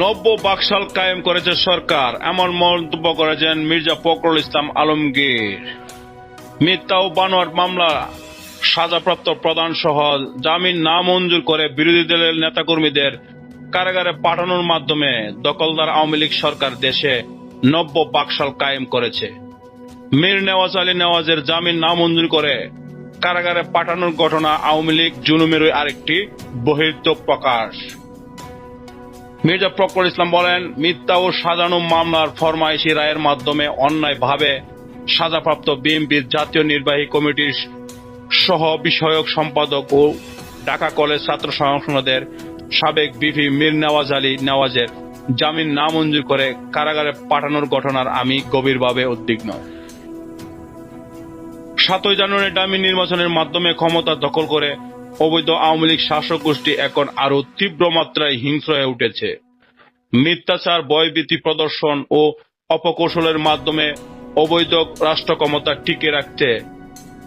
নব্য বাকশাল কায়েম করেছে সরকার, এমন মন্তব্য করেছেন মির্জা ফখরুল ইসলাম আলমগীর। মিথ্যা ও বানোয়ার মামলা, সাজাপ্রাপ্ত প্রধান সহ জামিন না মঞ্জুর করে বিরোধী দলের নেতাকর্মীদের কারাগারে পাঠানোর মাধ্যমে দখলদার আওয়ামী লীগ সরকার দেশে নব্য বাকশাল কায়েম করেছে। মীর নেওয়াজ আলী নেওয়াজের জামিন না মঞ্জুর করে কারাগারে পাঠানোর ঘটনা আওয়ামী লীগ জুলুমের আরেকটি বহির্ত প্রকাশ। মির্জা ফখরুল ইসলাম বলেন, মিথ্যা ও সাজানো মামলার ফরমাইশি রায়ের মাধ্যমে অন্যায়ভাবে সাজাপ্রাপ্ত বিএনপির জাতীয় নির্বাহী কমিটির সহ বিষয়ক সম্পাদক ও ঢাকা কলেজ ছাত্র সংসদের সাবেক বিপি মীর নেওয়াজ আলী নেওয়াজের জামিন নামঞ্জুর করে কারাগারে পাঠানোর ঘটনার আমি গভীরভাবে উদ্বিগ্ন। সাতই জানুয়ারি ডামি নির্বাচনের মাধ্যমে ক্ষমতা দখল করে অবৈধ আওয়ামী লীগ শাসক গোষ্ঠী এখন আরও তীব্র মাত্রায় হিংস্র হয়ে উঠেছে। মিথ্যাচার, ভয়ভীতি প্রদর্শন ও অপকৌশলের মাধ্যমে অবৈধ রাষ্ট্র ক্ষমতা টিকে রাখতে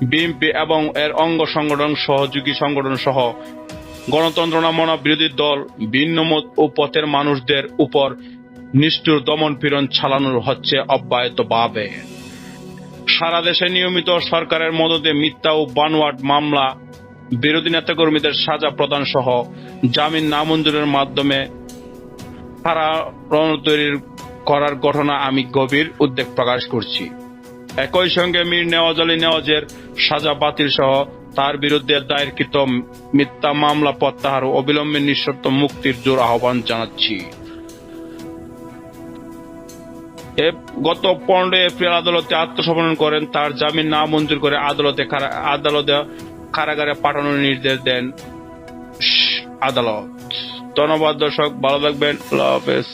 বিএনপি এবং এর অঙ্গ সংগঠন, সহযোগী সংগঠন সহ গণতন্ত্র নামনা বিরোধী দল, ভিন্ন মত ও পথের মানুষদের উপর নিষ্ঠুর দমন পীড়ন চালানোর হচ্ছে অব্যাহতভাবে সারা দেশে নিয়মিত সরকারের মদতে মিথ্যা ও বানোয়াট মামলা বিরোধী নেতাকর্মীদের সাজা প্রদান সহ জামিন নামঞ্জুরের মাধ্যমে রণতৈরি করার ঘটনা আমি গভীর উদ্বেগ প্রকাশ করছি। একই সঙ্গে মীর নেওয়াজ আলী নেওয়াজের সাজা বাতিল সহ তার বিরুদ্ধে দায়েরকৃত মিথ্যা মামলা প্রত্যাহার অবিলম্বে নিঃশর্ত মুক্তির জোর আহ্বান জানাচ্ছি। গত পনেরোই এপ্রিল আদালতে আত্মসমর্পণ করেন, তার জামিন না মঞ্জুর করে আদালতে আদালতে কারাগারে পাঠানোর নির্দেশ দেন আদালত। ধন্যবাদ দর্শক ভালো থাকবেন। আল্লাহ হাফেজ।